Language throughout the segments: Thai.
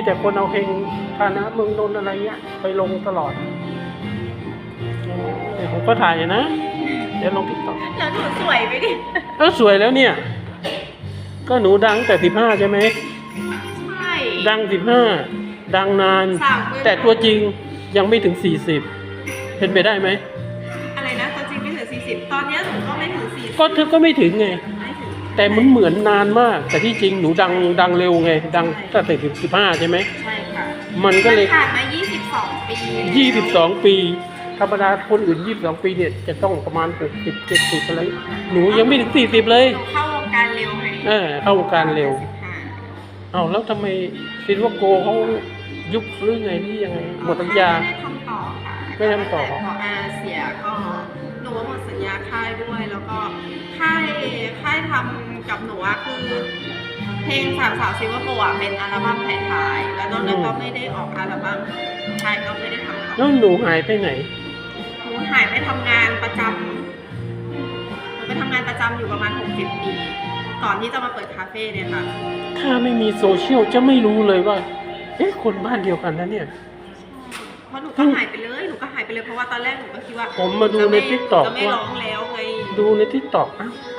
มีแต่คนเอาเพลงฐานะเมืองนนท์อะไรเงี้ย ไปลงตลอดเดี๋ยวผมก็ถ่ายนะ เดี๋ยวลงทิกตอกแล้วหนูสวยไหมดิเออสวยแล้วเนี่ย ก็หนูดังแต่สิบห้าใช่ไหม ใช่ดังสิบห้า ดังนาน สามหมื่นแต่ตัวจริงยังไม่ถึงสี่สิบเป็นไปได้ไหม อะไรนะตัวจริงไม่ถึงสี่สิบตอนเนี้ยหนูก็ไม่ถึงสี่สิบก็เธอก็ไม่ถึงไงไม่ถึง แต่มันเหมือนนานมาก แต่ที่จริงหนูดังดังเร็วไง ดังตั้งแต่สิบห้าใช่ไหมใช่ค่ะมันก็เลยผ่านมายี่สิบสองปีแล้วยี่สิบสองปี ธรรมดาคนอื่นยี่สิบสองปีเนี่ยจะต้องประมาณหกสิบเจ็ดสิบอะไร หนูยังไม่ถึงสี่สิบเลยหนูเข้าวงการเร็วไงเออเข้าวงการเร็วสิบห้าเอาแล้วทำไมซิลวาโกเขายุบหรือไงนี่ยังไงหมดสัญญา ไม่ได้ทำต่อค่ะไม่ได้ทำต่อแต่พออาเสียก็หนูว่าหมดสัญญาค่ายด้วยแล้วก็ ค่ายค่ายทำกับหนูอะคือเพลงสามสาวซิลเวอร์โกะเป็นอัลบั้มท้ายๆแล้วนอกนั้นก็ไม่ได้ออกอัลบั้มใช่ก็ไม่ได้ทำต่อแล้วหนูหายไปไหน หนูหายไปทำงานประจำหนูไปทำงานประจำอยู่ประมาณ60ปีก่อนที่จะมาเปิดคาเฟ่เนี่ยค่ะ ถ้าไม่มีโซเชียลจะไม่รู้เลยว่า เอ๊ะ คนบ้านเดียวกันนะเนี่ย เพราะหนูก็หายไปเลย หนูก็หายไปเลยเพราะว่าตอนแรกหนูก็คิดว่าผมมาดูในจะไ TikTok จะไม่ว่าร้องแล้วไง ดูในทิกตอก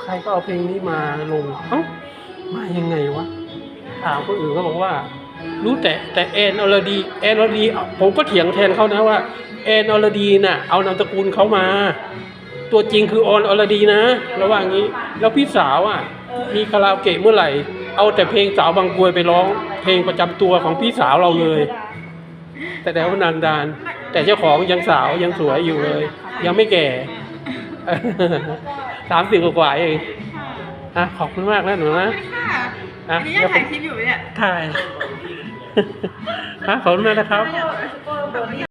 ใครก็เอาเพลงนี้มาลงเอ้ามายังไงวะถามคนอื่นก็บอกว่า รู้แต่แต่แอนอรดีแอนอรดีผมก็เถียงแทนเขานะว่าแอนอรดีน่ะ เอานามสกุลเขามา ตัวจริงคือออนอรดีนะระหว่างนี้ แล้วพี่สาวอะ มีคาราโอเกะเมื่อไหร่ เอาแต่เพลงสาวบางกรวยไปร้อง เพลงประจำตัวของพี่สาวเราเลย แต่แต่ว่านานดานแต่เจ้าของยังสาวยังสวยอยู่เลย ยังไม่แก่ สามสิบกว่าๆเองอะขอบคุณมากนะหนูนะค่ะอะอันนี้ยังถ่ายคลิปอยู่ไหมเนี่ยถ่ายฮะขอบคุณมากนะครับไม่อยาก